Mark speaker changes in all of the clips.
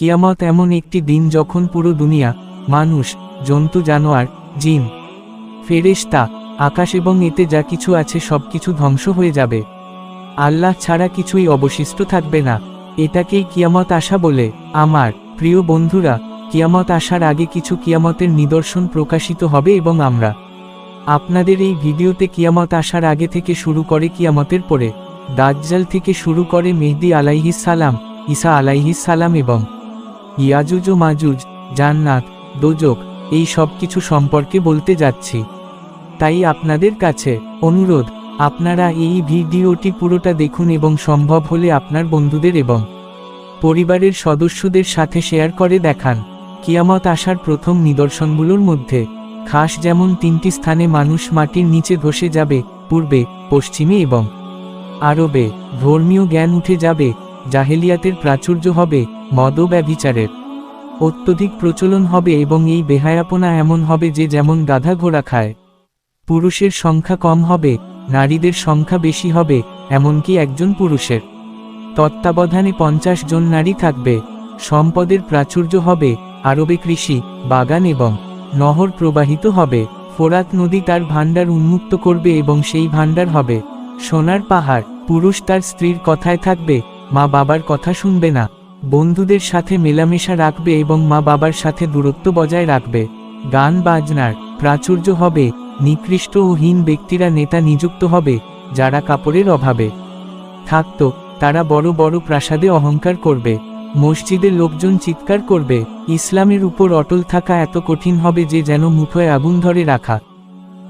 Speaker 1: কিয়ামত এমন একটি দিন যখন পুরো দুনিয়া, মানুষ, জন্তু, জানোয়ার, জিন, ফেরেশতা, আকাশ এবং এতে যা কিছু আছে সব কিছু ধ্বংস হয়ে যাবে। আল্লাহ ছাড়া কিছুই অবশিষ্ট থাকবে না। এটাকেই কিয়ামত আসা বলে। আমার প্রিয় বন্ধুরা, কিয়ামত আসার আগে কিছু কিয়ামতের নিদর্শন প্রকাশিত হবে এবং আমরা আপনাদের এই ভিডিওতে কিয়ামত আসার আগে থেকে শুরু করে কিয়ামতের পরে, দাজ্জাল থেকে শুরু করে মেহদি আলাইহিস সালাম, ঈসা আলাইহিস সালাম এবং ইয়াজুজ ও মাজুজ, জান্নাত, দোজক, এই সব কিছু সম্পর্কে বলতে যাচ্ছি। তাই আপনাদের কাছে অনুরোধ, আপনারা এই ভিডিওটি পুরোটা দেখুন এবং সম্ভব হলে আপনার বন্ধুদের এবং পরিবারের সদস্যদের সাথে শেয়ার করে দেখান। কিয়ামত আসার প্রথম নিদর্শনগুলোর মধ্যে, খাস যেমন তিনটি স্থানে মানুষ মাটির নিচে ধসে যাবে, পূর্বে, পশ্চিমে এবং আরবে, ধর্মীয় জ্ঞান উঠে যাবে, জাহেলিয়াতের প্রাচুর্য হবে মদ ও ব্যভিচারের অত্যধিক প্রচলন হবে এবং এই বেহায়াপনা এমন হবে যে যেমন গাধা ঘোড়া খায়। পুরুষের সংখ্যা কম হবে, নারীদের সংখ্যা বেশি হবে, এমনকি একজন পুরুষের। তত্ত্বাবধানে পঞ্চাশ জন নারী থাকবে, সম্পদের প্রাচুর্য হবে, আরবে কৃষি, বাগান এবং নহর প্রবাহিত হবে, ফোরাত নদী তার ভাণ্ডার উন্মুক্ত করবে এবং সেই ভাণ্ডার হবে। সোনার পাহাড়, পুরুষ তার স্ত্রীর কথায় থাকবে, মা বাবার কথা শুনবে না। বন্ধুদের সাথে মেলামেশা রাখবে এবং মা বাবার সাথে দূরত্ব বজায় রাখবে। গান বাজনার প্রাচুর্য হবে, নিকৃষ্ট ও হীন ব্যক্তিরা নেতা নিযুক্ত হবে, যারা কাপড়ের অভাবে থাকত, তারা বড় বড় প্রাসাদে অহংকার করবে, মসজিদের লোকজন চিৎকার করবে, ইসলামের উপর অটল থাকা এত কঠিন হবে যে যেন মুঠোয় আগুন ধরে রাখা।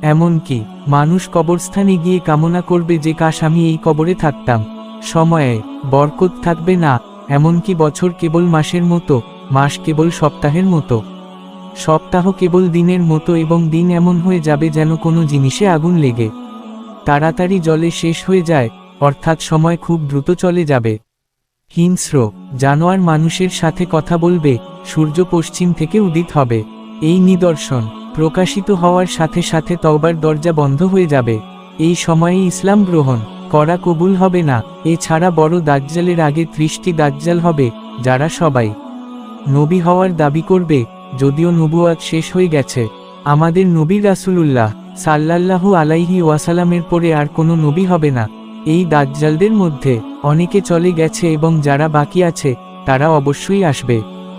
Speaker 1: এমনকি, মানুষ কবরস্থানে গিয়ে কামনা করবে যে, কাশ, আমি এই কবরে থাকতাম। সময়ে বরকত থাকবে না। এমনকি বছর কেবল মাসের মতো, মাস কেবল সপ্তাহের মতো। সপ্তাহ কেবল দিনের মতো এবং দিন এমন হয়ে যাবে যেন কোনো জিনিসে আগুন লেগে। তাড়াতাড়ি জলে শেষ হয়ে যায়, অর্থাৎ সময় খুব দ্রুত চলে যাবে। হিংস্র, জানোয়ার মানুষের সাথে কথা বলবে, সূর্য পশ্চিম থেকে উদিত হবে। এই নিদর্শন, প্রকাশিত হওয়ার সাথে সাথে তওবার দরজা বন্ধ হয়ে যাবে। এই সময়ে ইসলাম গ্রহণ। করা কবুল হবে না, এছাড়া বড় দাজ্জালের আগে ত্রিশটি দাজ্জাল হবে, যারা সবাই নবী হওয়ার দাবি করবে, যদিও নবুয়াত শেষ হয়ে গেছে। আমাদের নবী রাসূলুল্লাহ সাল্লাল্লাহু আলাইহি ওয়াসালামের পরে আর কোনো নবী হবে না। এই দাজ্জালদের মধ্যে অনেকে চলে গেছে এবং যারা বাকি আছে, তারা অবশ্যই আসবে।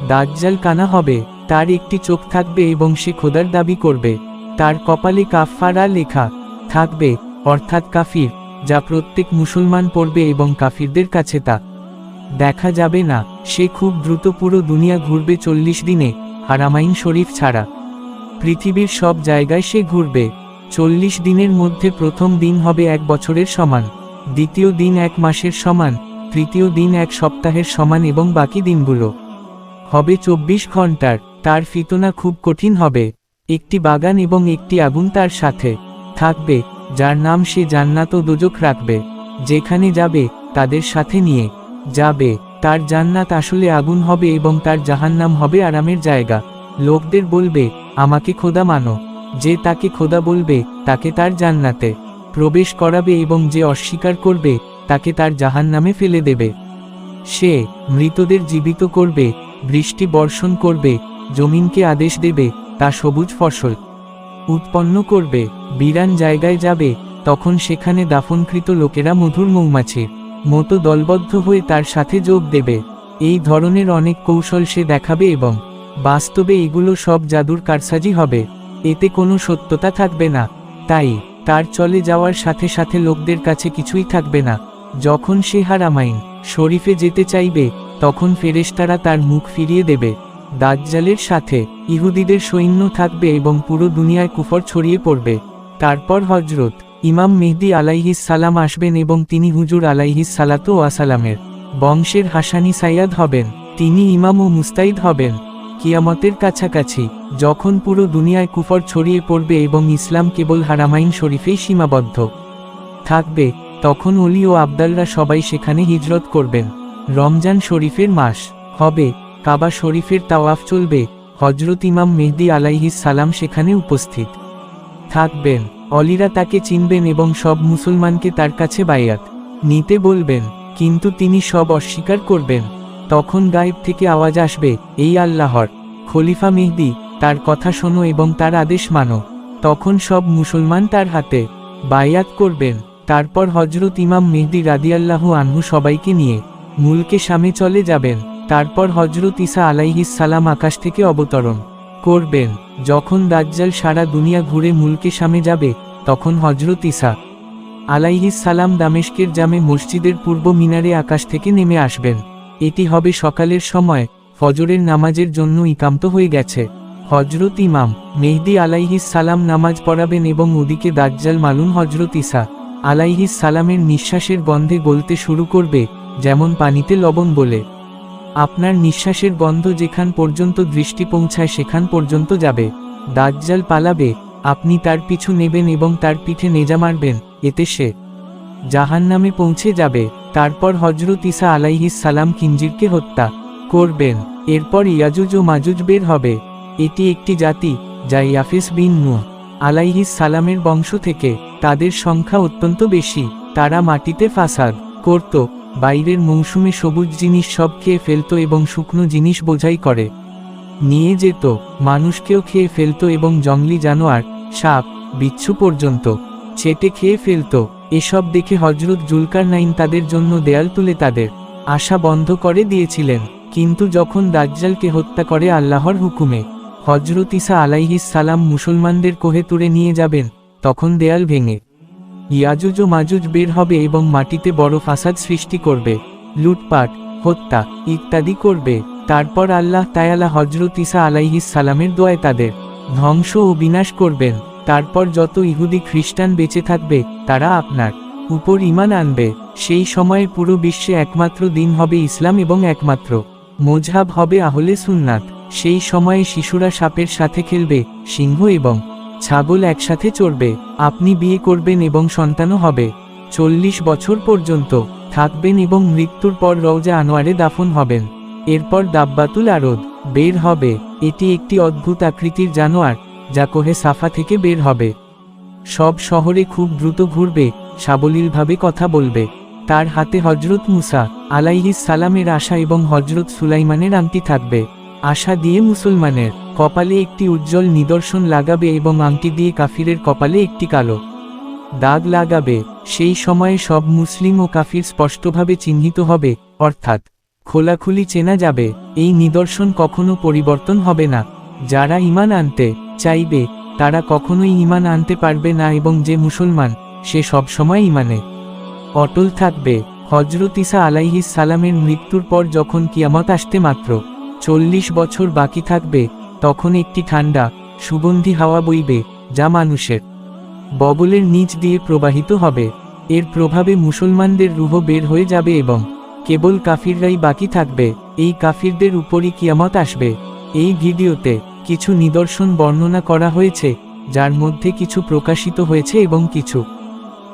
Speaker 1: দাজ্জাল কানা হবে, তার একটি চোখ থাকবে এবং সে খোদার দাবি করবে। তার কপালে কাফারা লেখা থাকবে, অর্থাৎ কাফির। যা প্রত্যেক মুসলমান পড়বে এবং কাফিরদের কাছে তা। দেখা যাবে না, সে খুব দ্রুত পুরো দুনিয়া ঘুরবে চল্লিশ দিনে, হারামাইন শরীফ ছাড়া। পৃথিবীর সব জায়গায় সে ঘুরবে। চল্লিশ দিনের মধ্যে প্রথম দিন হবে এক বছরের সমান। দ্বিতীয় দিন এক মাসের সমান। তৃতীয় দিন এক সপ্তাহের সমান এবং বাকি দিনগুলো। হবে চব্বিশ ঘণ্টার তার ফিতনা খুব কঠিন হবে। একটি বাগান এবং একটি আগুন তার সাথে থাকবে। যার নাম সে জান্নাত দোজক রাখবে, যেখানে যাবে, তাদের সাথে নিয়ে যাবে, তার জান্নাত আসলে আগুন হবে এবং তার জাহান্নাম হবে আরামের জায়গা। লোকদের বলবে, আমাকে খোদা মানো। যে তাকে খোদা বলবে, তাকে তার জান্নাতে প্রবেশ করাবে এবং যে অস্বীকার করবে, তাকে তার জাহান্নামে ফেলে দেবে। সে মৃতদের জীবিত করবে, বৃষ্টি বর্ষণ করবে, জমিনকে আদেশ দেবে, তা সবুজ ফসল। উৎপন্ন করবে, বিরান জায়গায় যাবে, তখন সেখানে দাফনকৃত লোকেরা মধুর মৌমাছির মতো দলবদ্ধ হয়ে তার সাথে যোগ দেবে। এই ধরনের অনেক কৌশল সে দেখাবে এবং বাস্তবে এগুলো সব জাদুর কারসাজি হবে। এতে কোনো সত্যতা থাকবে না। তাই, তার চলে যাওয়ার সাথে সাথে লোকদের কাছে কিছুই থাকবে না। যখন সে হারামাইন শরীফে যেতে চাইবে, তখন ফেরেশতারা তার মুখ ফিরিয়ে দেবে। দাজ্জালের সাথে ইহুদিদের সৈন্য থাকবে এবং পুরো দুনিয়ায় কুফর ছড়িয়ে পড়বে। তারপর হজরত ইমাম মেহদি আলাইহিস সালাম আসবেন এবং তিনি হুজুর আলাইহিস সালাতু ওয়াসালামের বংশের হাসানি সাইয়াদ হবেন। তিনি ইমাম ও মুস্তাইদ হবেন। কিয়ামতের কাছাকাছি যখন পুরো দুনিয়ায় কুফর ছড়িয়ে পড়বে এবং ইসলাম কেবল হারামাইন শরীফেই সীমাবদ্ধ থাকবে, তখন অলি ও আবদালরা সবাই সেখানে হিজরত করবেন। রমজান শরীফের মাস হবে। কাবা শরীফের তাওয়াফ চলবে হজরত ইমাম মেহদি আলাইহিস সালাম সেখানে উপস্থিত। থাকবেন, অলিরা তাকে চিনবেন এবং সব মুসলমানকে তার কাছে বায়াত নিতে বলবেন, কিন্তু তিনি সব অস্বীকার করবেন। তখন গায়েব থেকে আওয়াজ আসবে, এই আল্লাহর খলিফা মেহদি, তার কথা শোনো এবং তার আদেশ মানো। তখন সব মুসলমান তার হাতে বায়াত করবেন। তারপর হজরত ইমাম মেহদি রাদিয়াল্লাহু আনহু সবাইকে নিয়ে মূলকে সামে চলে যাবেন। তারপর হজরত ইসা সালাম আকাশ থেকে অবতরণ করবেন। যখন দাজ্জাল সারা দুনিয়া ঘুরে মুলকে সামে যাবে, তখন হজরত ইসা সালাম দামেশকের জামে মসজিদের পূর্ব মিনারে আকাশ থেকে নেমে আসবেন। এটি হবে সকালের সময়, ফজরের নামাজের জন্য ইকান্ত হয়ে গেছে। হজরত ইমাম মেহদি সালাম নামাজ পড়াবেন এবং ওদিকে দাজ্জাল মালুন হজরত ইসা সালামের নিঃশ্বাসের গন্ধে গলতে শুরু করবে, যেমন পানিতে লবণ বলে। আপনার নিঃশ্বাসের গন্ধ যেখান পর্যন্ত দৃষ্টি পৌঁছায় সেখান পর্যন্ত যাবে। দাজ্জাল পালাবে, আপনি তার পিছু নেবেন এবং তার পিঠে নেজা মারবেন, এতে সে জাহান নামে পৌঁছে যাবে। তারপর হজরত ইসা আলাইহিস সালাম কিঞ্জিরকে হত্যা করবেন। এরপর ইয়াজুজ ও মাজুজ বের হবে। এটি একটি জাতি, যা ইয়াফিস বিন নু আলাইহিস সালামের বংশ থেকে। তাদের সংখ্যা অত্যন্ত বেশি। তারা মাটিতে ফাসাদ করত। বাইরের মৌসুমে সবুজ জিনিস সব খেয়ে ফেলত এবং শুকনো জিনিস বোঝাই করে। নিয়ে যেত, মানুষকেও খেয়ে ফেলত এবং জঙ্গলি জানোয়ার, সাপ, বিচ্ছু পর্যন্ত চেটে খেয়ে ফেলত, এসব দেখে হজরত জুলকার নাইন তাদের জন্য দেয়াল তুলে তাদের আশা বন্ধ করে দিয়েছিলেন। কিন্তু যখন দাজ্জালকে হত্যা করে আল্লাহর হুকুমে হজরত ইসা আলাইহিস সালাম মুসলমানদের কোহে তুলে নিয়ে যাবেন, তখন দেয়াল ভেঙে ইয়াজুজ ও মাজুজ বের হবে এবং মাটিতে বড় ফাসাদ সৃষ্টি করবে, লুটপাট, হত্যা ইত্যাদি করবে। তারপর আল্লাহ তায়ালা হজরত ইসা আলাইহিস সালামের দোয়ায় তাদের ধ্বংস ও বিনাশ করবেন। তারপর যত ইহুদি খ্রিস্টান বেঁচে থাকবে, তারা আপনার উপর ইমান আনবে। সেই সময়ে পুরো বিশ্বে একমাত্র দিন হবে ইসলাম এবং একমাত্র মোজহাব হবে আহলে সুন্নাত। সেই সময়ে শিশুরা সাপের সাথে খেলবে, সিংহ এবং ছাগল একসাথে চড়বে, আপনি বিয়ে করবেন এবং সন্তানও হবে। চল্লিশ বছর পর্যন্ত থাকবেন এবং মৃত্যুর পর রওজা আনোয়ারে দাফন হবেন। এরপর দাব্বাতুল আরদ বের হবে। এটি একটি অদ্ভুত আকৃতির জানোয়ার, যা কোহে সাফা থেকে বের হবে। সব শহরে খুব দ্রুত ঘুরবে, সাবলীলভাবে কথা বলবে। তার হাতে হজরত মুসা আলাইহিস সালামের আশা এবং হজরত সুলাইমানের আংটি থাকবে। আশা দিয়ে মুসলমানের কপালে একটি উজ্জ্বল নিদর্শন লাগাবে এবং আংটি দিয়ে কাফিরের কপালে একটি কালো দাগ লাগাবে। সেই সময়ে সব মুসলিম ও কাফির স্পষ্টভাবে চিহ্নিত হবে, অর্থাৎ খোলাখুলি চেনা যাবে, এই নিদর্শন কখনো পরিবর্তন হবে না। যারা ইমান আনতে চাইবে, তারা কখনোই ইমান আনতে পারবে না এবং যে মুসলমান, সে সবসময় ইমানে অটল থাকবে। হজরত ইসা আলাইহিস সালামের মৃত্যুর পর যখন কিয়ামত আসতে মাত্র চল্লিশ বছর বাকি থাকবে তখন একটি ঠান্ডা, সুগন্ধি হাওয়া বইবে, যা মানুষের ববলের নিচ দিয়ে প্রবাহিত হবে। এর প্রভাবে মুসলমানদের রুহ বের হয়ে যাবে এবং কেবল কাফিররাই বাকি থাকবে। এই কাফিরদের উপরই কিয়ামত আসবে। এই ভিডিওতে কিছু নিদর্শন বর্ণনা করা হয়েছে, যার মধ্যে কিছু প্রকাশিত হয়েছে এবং কিছু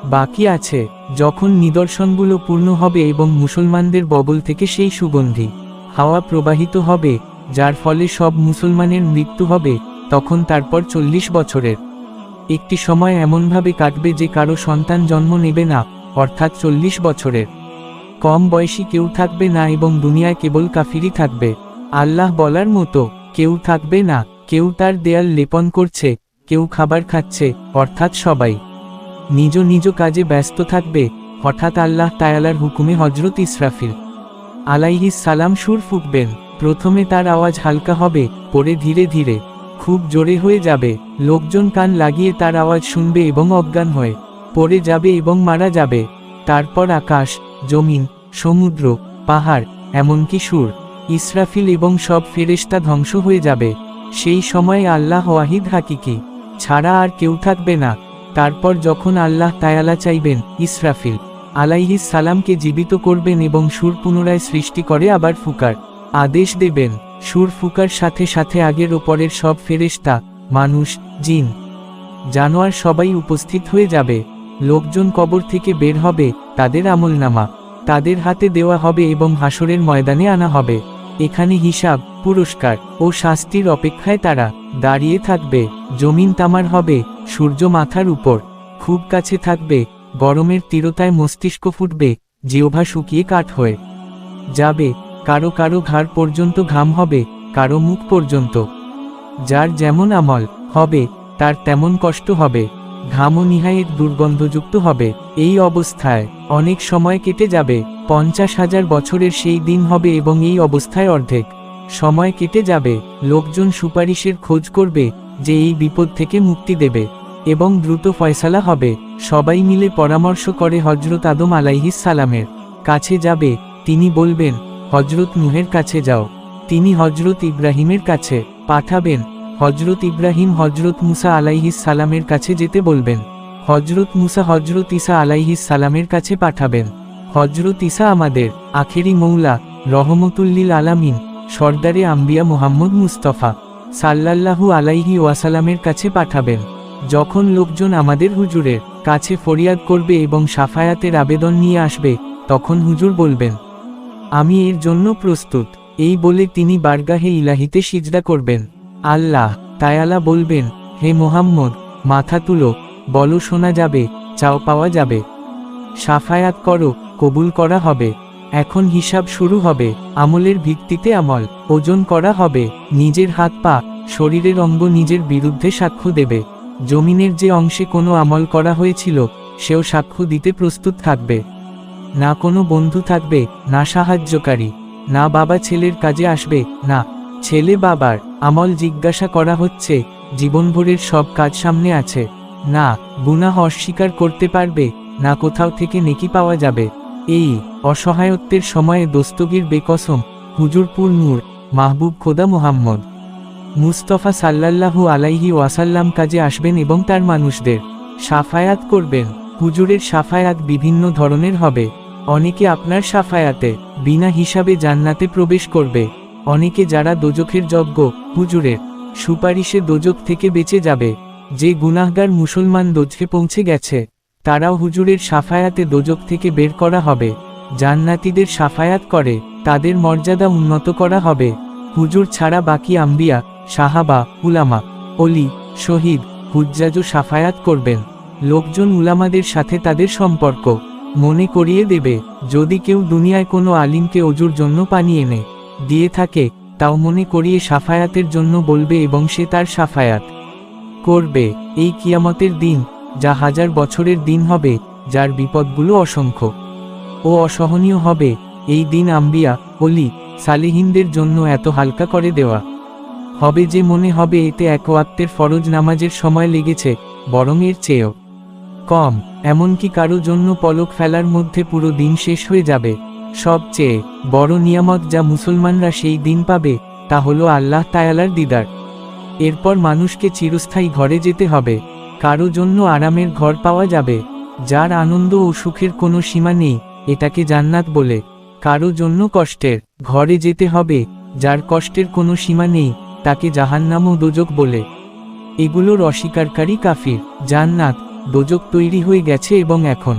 Speaker 1: বাকি আছে। যখন নিদর্শনগুলো পূর্ণ হবে এবং মুসলমানদের ববল থেকে সেই সুগন্ধি হাওয়া প্রবাহিত হবে যার ফলে সব মুসলমানের মৃত্যু হবে, তখন তারপর চল্লিশ বছরের। একটি সময় এমনভাবে কাটবে যে কারও সন্তান জন্ম নেবে না, অর্থাৎ চল্লিশ বছরের। কম বয়সী কেউ থাকবে না এবং দুনিয়ায় কেবল কাফিরই থাকবে। আল্লাহ বলার মতো, কেউ থাকবে না, কেউ তার দেয়াল লেপন করছে, কেউ খাবার খাচ্ছে, অর্থাৎ সবাই। নিজ নিজ কাজে ব্যস্ত থাকবে, হঠাৎ আল্লাহ তায়ালার হুকুমে হজরত ইসরাফিল আলাইহিস সালাম সুর ফুকবেন প্রথমে তার আওয়াজ হালকা হবে, পরে ধীরে ধীরে। খুব জোরে হয়ে যাবে। লোকজন কান লাগিয়ে তার আওয়াজ শুনবে এবং অজ্ঞান হয়ে। পড়ে যাবে এবং মারা যাবে। তারপর আকাশ, জমিন, সমুদ্র, পাহাড়, এমনকি সুর, ইসরাফিল এবং সব ফেরেশতা ধ্বংস হয়ে যাবে। সেই সময়ে আল্লাহ ওয়াহিদ হাকিকি ছাড়া আর কেউ থাকবে না। তারপর যখন আল্লাহ তায়ালা চাইবেন, ইসরাফিল আলাইহিস সালামকে জীবিত করবেন এবং সুর পুনরায় সৃষ্টি করে আবার ফুকার। আদেশ দেবেন, সুর ফুকার সাথে সাথে আগের ওপরের সব ফেরেশতা, মানুষ, জিন, জানোয়ার সবাই উপস্থিত হয়ে যাবে। লোকজন কবর থেকে বের হবে, তাদের আমলনামা, তাদের হাতে দেওয়া হবে এবং হাসরের ময়দানে আনা হবে। এখানে হিসাব, পুরস্কার ও শাস্তির অপেক্ষায় তারা দাঁড়িয়ে থাকবে। জমিন তামার হবে, সূর্য মাথার উপর, খুব কাছে থাকবে, গরমের তীরতায় মস্তিষ্ক ফুটবে জিওভা শুকিয়ে কাঠ হয়ে যাবে। কারও কারও ঘাড় পর্যন্ত ঘাম হবে, কারও মুখ পর্যন্ত। যার যেমন আমল হবে, তার তেমন কষ্ট হবে। ঘামও নিহায়ের দুর্গন্ধযুক্ত হবে। এই অবস্থায় অনেক সময় কেটে যাবে, পঞ্চাশ হাজার বছরের সেই দিন হবে এবং এই অবস্থায় অর্ধেক সময় কেটে যাবে। লোকজন সুপারিশের খোঁজ করবে যে এই বিপদ থেকে মুক্তি দেবে এবং দ্রুত ফয়সালা হবে। সবাই মিলে পরামর্শ করে হজরত আদম আলাইহিস সালামের কাছে যাবে। তিনি বলবেন হজরত নুহের কাছে যাও। তিনি হজরত ইব্রাহিমের কাছে পাঠাবেন। হজরত ইব্রাহিম হজরত মুসা আলাইহিস সালামের কাছে যেতে বলবেন। হজরত মুসা হজরত ইসা আলাইহিস সালামের কাছে পাঠাবেন। হজরত ইসা আমাদের আখেরি মৌলা, রহমতুল্লিল আলামিন, সর্দারে আম্বিয়া মোহাম্মদ মুস্তফা সাল্লাল্লাহু আলাইহি ওয়াসালামের কাছে পাঠাবেন। যখন লোকজন আমাদের হুজুরের কাছে ফরিয়াদ করবে এবং সাফায়াতের আবেদন নিয়ে আসবে, তখন হুজুর বলবেন আমি এর জন্য প্রস্তুত। এই বলে তিনি বারগাহে ইলাহিতে সিজদা করবেন। আল্লাহ, তায়ালা বলবেন, হে মোহাম্মদ, মাথা তুলো, বলো শোনা যাবে, চাও পাওয়া যাবে। সাফায়াত করো, কবুল করা হবে। এখন হিসাব শুরু হবে, আমলের ভিত্তিতে আমল, ওজন করা হবে, নিজের হাত পা, শরীরের অঙ্গ নিজের বিরুদ্ধে সাক্ষ্য দেবে। জমিনের যে অংশে কোনো আমল করা হয়েছিল, সেও সাক্ষ্য দিতে প্রস্তুত থাকবে। না কোনো বন্ধু থাকবে, না সাহায্যকারী, না বাবা ছেলের কাজে আসবে, না। ছেলে বাবার আমল জিজ্ঞাসা করা হচ্ছে, জীবনভরের সব কাজ সামনে আছে। না, গুনাহ অস্বীকার করতে পারবে, না কোথাও থেকে নেকি পাওয়া যাবে। এই অসহায়ত্বের সময়ে দস্তগীর বেকসম হুজুরপুর নূর মাহবুব খোদা মোহাম্মদ। মুস্তফা সাল্লাল্লাহু আলাইহি ওয়াসাল্লাম কাজে আসবেন এবং তার মানুষদের সাফায়াত করবেন। হুজুরের সাফায়াত বিভিন্ন ধরনের হবে। অনেকে আপনার সাফায়াতে, বিনা হিসাবে জান্নাতে প্রবেশ করবে। অনেকে যারা দোজখের যজ্ঞ হুজুরের সুপারিশে দোজক থেকে বেঁচে যাবে। যে গুনাহগার মুসলমান দোজখে পৌঁছে গেছে, তারাও হুজুরের সাফায়াতে দোজক থেকে বের করা হবে। জান্নাতিদের সাফায়াত করে, তাদের মর্যাদা উন্নত করা হবে। হুজুর ছাড়া বাকি আম্বিয়া, সাহাবা, উলামা অলি শহীদ, হুজ্জাজও সাফায়াত করবেন। লোকজন উলামাদের সাথে তাদের সম্পর্ক। মনে করিয়ে দেবে, যদি কেউ দুনিয়ায় কোনো আলিমকে অজুর জন্য পানি এনে দিয়ে থাকে, তাও মনে করিয়ে সাফায়াতের জন্য বলবে এবং সে তার সাফায়াত করবে। এই কিয়ামতের দিন, যা হাজার বছরের দিন হবে, যার বিপদগুলো অসংখ্য ও অসহনীয় হবে, এই দিন আম্বিয়া অলি সালিহিনদের জন্য এত হালকা করে দেওয়া হবে যে মনে হবে এতে এক ফরজ নামাজের সময় লেগেছে, বরং এর চেয়েও কম, এমনকি কারও জন্য পলক ফেলার মধ্যে পুরো দিন শেষ হয়ে যাবে। সবচেয়ে বড় নিয়ামত যা মুসলমানরা সেই দিন পাবে, তা হলো আল্লাহ তায়ালার দিদার। এরপর মানুষকে চিরস্থায়ী ঘরে যেতে হবে। কারও জন্য আরামের ঘর পাওয়া যাবে, যার আনন্দ ও সুখের কোনো সীমা নেই, এটাকে জান্নাত বলে। কারও জন্য কষ্টের ঘরে যেতে হবে, যার কষ্টের কোনো সীমা নেই, তাকে জাহান্নাম ও দোজক বলে। এগুলোর অস্বীকারী কাফির, জান্নাত। দোজক তৈরি হয়ে গেছে এবং এখন,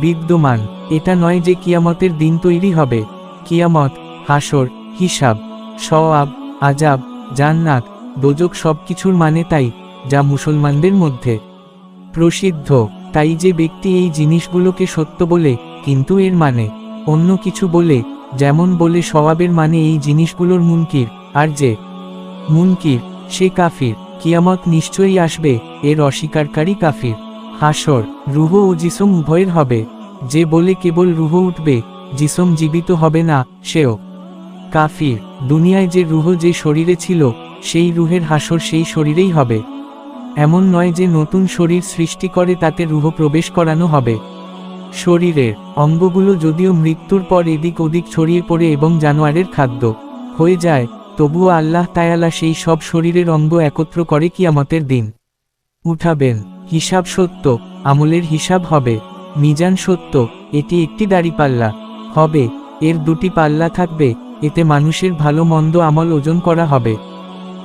Speaker 1: বিদ্যমান, এটা নয় যে কিয়ামতের দিন তৈরি হবে। কিয়ামত, হাসর, হিসাব, সওয়াব আজাব জান্নাত দোজক সবকিছুর মানে তাই, যা মুসলমানদের মধ্যে। প্রসিদ্ধ, তাই যে ব্যক্তি এই জিনিসগুলোকে সত্য বলে, কিন্তু এর মানে অন্য কিছু বলে, যেমন বলে স্বভাবের মানে এই জিনিসগুলোর মুনকির, আর যে মুনকির, সে কাফির, কিয়ামত নিশ্চয়ই আসবে, এর অস্বীকারী কাফির। হাসর, রুহ ও জিসম উভয়ের হবে। যে বলে কেবল রুহ উঠবে, জিসম জীবিত হবে না, সেও। কাফির, দুনিয়ায় যে রুহ যে শরীরে ছিল, সেই রুহের হাসর সেই শরীরেই হবে। এমন নয় যে নতুন শরীর সৃষ্টি করে তাতে রুহ প্রবেশ করানো হবে। শরীরের অঙ্গগুলো যদিও মৃত্যুর পর এদিক ওদিক ছড়িয়ে পড়ে এবং জানোয়ারের খাদ্য হয়ে যায়, তবুও আল্লাহ তায়ালা সেই সব শরীরের অঙ্গ একত্র করে কিয়ামতের দিন। উঠাবেন। হিসাব সত্য, আমলের হিসাব হবে। মিজান সত্য, এটি একটি দাড়িপাল্লা হবে, এর দুটি পাল্লা থাকবে, এতে মানুষের ভালো মন্দ আমল ওজন করা হবে।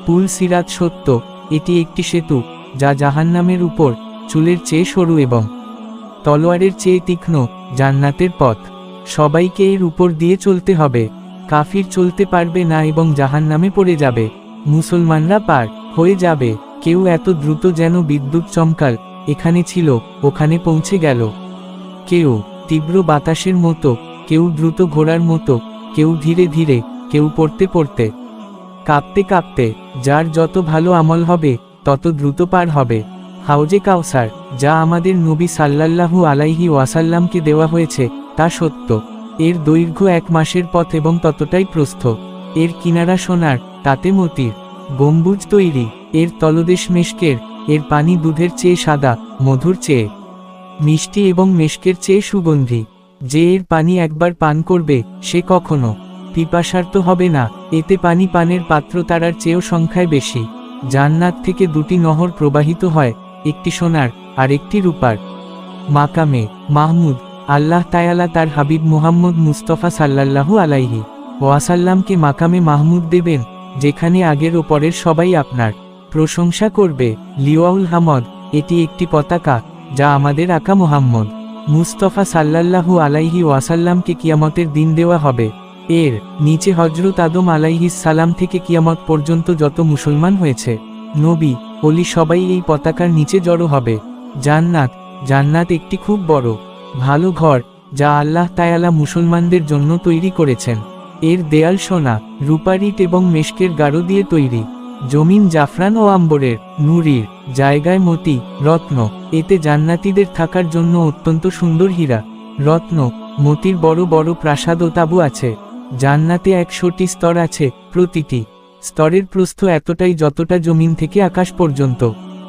Speaker 1: পুল সিরাত সত্য, এটি একটি সেতু, যা জাহান্নামের উপর, চুলের চেয়ে সরু এবং তলোয়ারের চেয়ে তীক্ষ্ণ, জান্নাতের পথ। সবাইকে এর উপর দিয়ে চলতে হবে। কাফির চলতে পারবে না এবং জাহান্নামে পড়ে যাবে। মুসলমানরা পার হয়ে যাবে। কেউ এত দ্রুত যেন বিদ্যুৎ চমকাল, এখানে ছিল, ওখানে পৌঁছে গেল। কেউ, তীব্র বাতাসের মতো, কেউ দ্রুত ঘোড়ার মতো, কেউ ধীরে ধীরে, কেউ পড়তে পড়তে। কাঁপতে কাঁপতে, যার যত ভালো আমল হবে, তত দ্রুত পার হবে। হাউজে কাউসার, যা আমাদের নবী সাল্লাল্লাহু আলাইহি ওয়াসাল্লামকে দেওয়া হয়েছে, তা সত্য। এর দৈর্ঘ্য এক মাসের পথ এবং ততটাই প্রস্থ। এর কিনারা সোনার, তাতে মতির। গম্বুজ তৈরি, এর তলদেশ মেশকের এর পানি দুধের চেয়ে সাদা, মধুর চেয়ে মিষ্টি এবং মেশকের চেয়ে সুগন্ধি। যে এর পানি একবার পান করবে, সে কখনো পিপাসার্ত হবে না, এতে পানি পানের পাত্র তারার চেয়েও সংখ্যায় বেশি। জান্নাত থেকে দুটি নহর প্রবাহিত হয়, একটি সোনার, আর একটি রূপার। মাকামে, মাহমুদ, আল্লাহ তায়ালা তার হাবিব মুহাম্মদ মুস্তফা সাল্লাল্লাহু আলাইহি ওয়াসাল্লামকে মাকামে মাহমুদ দেবেন। যেখানে আগের ওপরের সবাই আপনার। প্রশংসা করবে, লিওয়াউল হামদ, এটি একটি পতাকা, যা আমাদের আকা মোহাম্মদ। মুস্তফা সাল্লাল্লাহু আলাইহি ওয়াসাল্লামকে কিয়ামতের দিন দেওয়া হবে। এর নিচে হজরত আদম সালাম থেকে কিয়ামত পর্যন্ত যত মুসলমান হয়েছে, নবী অলি সবাই এই পতাকার নিচে জড়ো হবে। জান্নাত জান্নাত একটি খুব বড়, ভালো ঘর, যা আল্লাহ তায়ালা মুসলমানদের জন্য তৈরি করেছেন। এর দেয়াল সোনা রূপারিট এবং মেশকের গাঢ় দিয়ে তৈরি। জমিন জাফরান ও আম্বরের, নুরির, জায়গায় মতি, রত্ন। এতে জান্নাতীদের থাকার জন্য অত্যন্ত সুন্দর হীরা। রত্ন, মতির বড় বড় প্রাসাদ ও তাবু আছে। জান্নাতে একশোটি স্তর আছে, প্রতিটি। স্তরের প্রস্থ এতটাই যতটা জমিন থেকে আকাশ পর্যন্ত।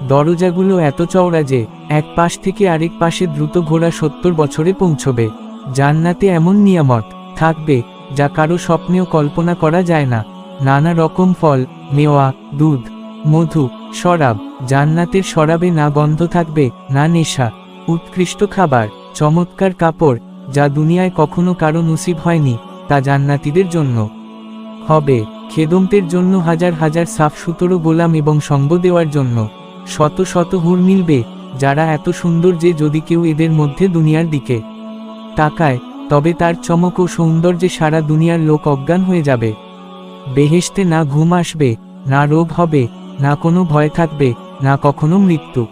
Speaker 1: দরজাগুলো এত চওড়া যে, এক পাশ থেকে আরেক পাশে দ্রুত ঘোড়া সত্তর বছরে পৌঁছবে। জান্নাতে এমন নিয়ামত থাকবে যা কারও স্বপ্নেও কল্পনা করা যায় না। নানা রকম ফল, মেওয়া, দুধ, মধু, শরাব, জান্নাতের শরাবে না গন্ধ থাকবে, না নেশা, উৎকৃষ্ট খাবার, চমৎকার কাপড়, যা দুনিয়ায় কখনো কারও নসিব হয়নি, তা জান্নাতীদের জন্য। হবে, খেদমতের জন্য হাজার হাজার সাফ সুতরো গোলাম এবং সঙ্গ দেওয়ার জন্য। শত শত হুর মিলবে, যারা এত সুন্দর যে যদি কেউ এদের মধ্যে দুনিয়ার দিকে তাকায় তবে তার চমক ও সৌন্দর্যে সারা দুনিয়ার লোক অজ্ঞান হয়ে যাবে। বেহেশতে না ঘুম আসবে, না রোগ হবে, না কোনো ভয় থাকবে, না কখনো মৃত্যু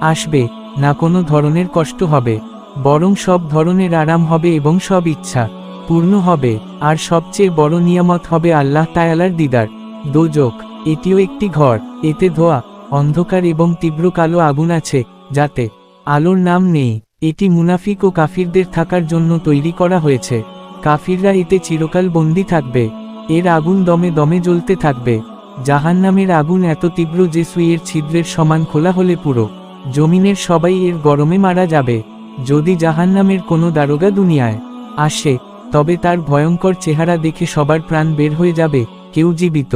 Speaker 1: আসবে, না কোনো ধরনের কষ্ট হবে। বরং সব ধরনের আরাম হবে এবং সব ইচ্ছা পূর্ণ হবে, আর সবচেয়ে বড় নিয়ামত হবে আল্লাহ তায়ালার দিদার। দোজক, এটিও একটি ঘর, এতে ধোয়া, অন্ধকার এবং তীব্র কালো আগুন আছে, যাতে আলোর নাম নেই। এটি মুনাফিক ও কাফিরদের থাকার জন্য তৈরি করা হয়েছে। কাফিররা এতে চিরকাল বন্দী থাকবে। এর আগুন দমে দমে জ্বলতে থাকবে। জাহান্নামের আগুন এত তীব্র যে সুইয়ের ছিদ্রের সমান খোলা হলে পুরো জমিনের সবাই এর গরমে মারা যাবে। যদি জাহান্নামের কোনো দারোগা দুনিয়ায় আসে, তবে তার ভয়ঙ্কর চেহারা দেখে সবার প্রাণ বের হয়ে যাবে, কেউ জীবিত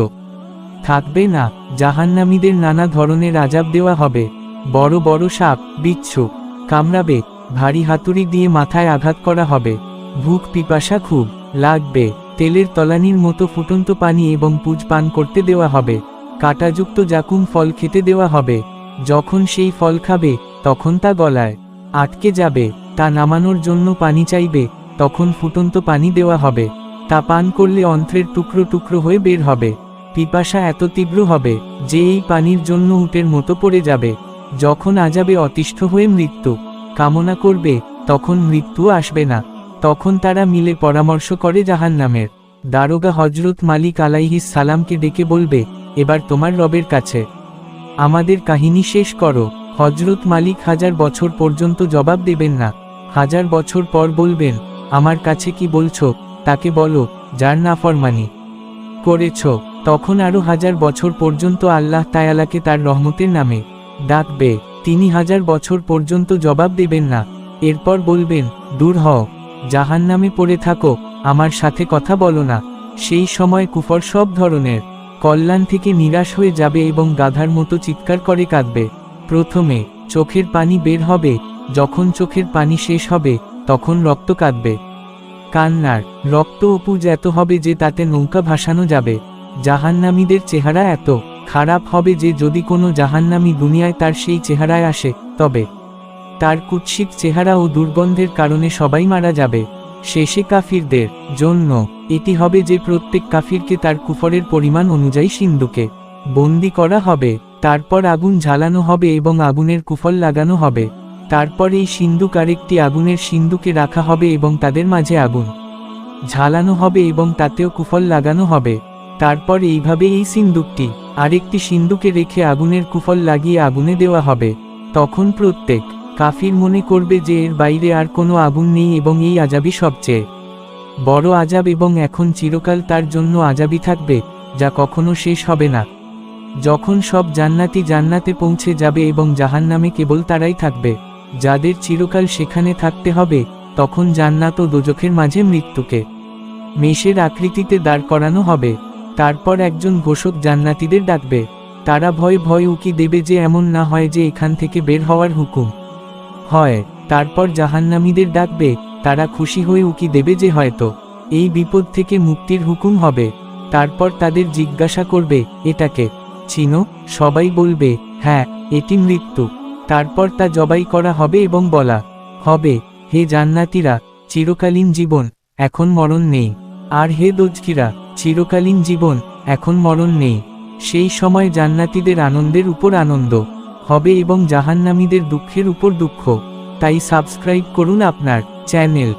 Speaker 1: থাকবে না। জাহান্নামীদের নানা ধরনের আজাব দেওয়া হবে। বড় বড় সাপ, বিচ্ছু কামড়াবে। ভারী হাতুড়ি দিয়ে মাথায় আঘাত করা হবে। ভুক পিপাসা খুব, লাগবে, তেলের তলানির মতো ফুটন্ত পানি এবং পুজ পান করতে দেওয়া হবে। কাটাযুক্ত জাকুম ফল খেতে দেওয়া হবে। যখন সেই ফল খাবে, তখন তা গলায় আটকে যাবে, তা নামানোর জন্য পানি চাইবে, তখন ফুটন্ত পানি দেওয়া হবে। তা পান করলে অন্ত্রের টুকরো টুকরো হয়ে বের হবে। পিপাসা এত তীব্র হবে যে এই পানির জন্য উটের মতো পড়ে যাবে। যখন আজাবে অতিষ্ঠ হয়ে মৃত্যু। কামনা করবে, তখন মৃত্যু আসবে না। তখন তারা মিলে পরামর্শ করে জাহান্নামের। দারোগা হজরত মালিক আলাইহিস সালামকে ডেকে বলবে, এবার তোমার রবের কাছে। আমাদের কাহিনী শেষ করো। হজরত মালিক হাজার বছর পর্যন্ত জবাব দেবেন না। হাজার বছর পর বলবেন, আমার কাছে কি বলছো? তাকে বলো, যার নাফরমানি করেছ। তখন আরও হাজার বছর পর্যন্ত আল্লাহ তায়ালাকে তার রহমতের নামে ডাকবে। তিনি হাজার বছর পর্যন্ত জবাব দেবেন না। এরপর বলবেন, দূর হও। জাহান নামে পড়ে থাকো। আমার সাথে কথা বলো না। সেই সময় কুফর সব ধরনের কল্যাণ থেকে নিরাশ হয়ে যাবে এবং গাধার মতো চিৎকার করে কাঁদবে। প্রথমে চোখের পানি বের হবে। যখন চোখের পানি শেষ হবে, তখন রক্ত কাঁদবে। কান্নার রক্ত অপুজ এত হবে যে তাতে নৌকা ভাসানো যাবে। জাহান্নামীদের চেহারা এত খারাপ হবে যে যদি কোনো জাহান্নামী দুনিয়ায় তার সেই চেহারায় আসে, তবে তার কুৎসিত চেহারা ও দুর্গন্ধের কারণে সবাই মারা যাবে। শেষে কাফিরদের জন্য এটি হবে যে প্রত্যেক কাফিরকে তার কুফরের পরিমাণ অনুযায়ী সিন্ধুকে বন্দি করা হবে, তারপর আগুন ঝালানো হবে এবং আগুনের কুফল লাগানো হবে। তারপর এই সিন্ধুক আরেকটি আগুনের সিন্ধুকে রাখা হবে এবং তাদের মাঝে আগুন ঝালানো হবে এবং তাতেও কুফল লাগানো হবে। তারপর এইভাবে এই সিন্দুকটি আরেকটি সিন্দুকে রেখে আগুনের কুফল লাগিয়ে আগুনে দেওয়া হবে। তখন প্রত্যেক কাফির মনে করবে যে এর বাইরে আর কোনো আগুন নেই এবং এই আজাবই সবচেয়ে বড় আজাব এবং এখন চিরকাল তার জন্য আজাবি থাকবে, যা কখনো শেষ হবে না। যখন সব জান্নাতি জান্নাতে পৌঁছে যাবে এবং জাহান্নামে কেবল তারাই থাকবে, যাদের চিরকাল সেখানে থাকতে হবে, তখন জান্নাত ও দোজখের মাঝে মৃত্যুকে। মেষের আকৃতিতে দাঁড় করানো হবে। তারপর একজন ঘোষক জান্নাতীদের ডাকবে। তারা ভয় ভয় উকি দেবে যে এমন না হয় যে এখান থেকে বের হওয়ার হুকুম। হয়, তারপর জাহান্নামীদের ডাকবে, তারা খুশি হয়ে উকি দেবে যে হয়তো এই বিপদ থেকে মুক্তির হুকুম হবে। তারপর তাদের জিজ্ঞাসা করবে, এটাকে? চিনো সবাই বলবে হ্যাঁ এটি মৃত্যু। তারপর তা জবাই করা হবে এবং বলা হবে, হে জান্নাতীরা, চিরকালীন জীবন, এখন মরণ নেই। আর হে দোজকিরা, চিরকালীন জীবন, এখন মরণ নেই। সেই সময় জান্নাতিদের আনন্দের উপর আনন্দ হবে এবং জাহান্নামীদের দুঃখের উপর দুঃখ। তাই সাবস্ক্রাইব করুন আপনার চ্যানেল।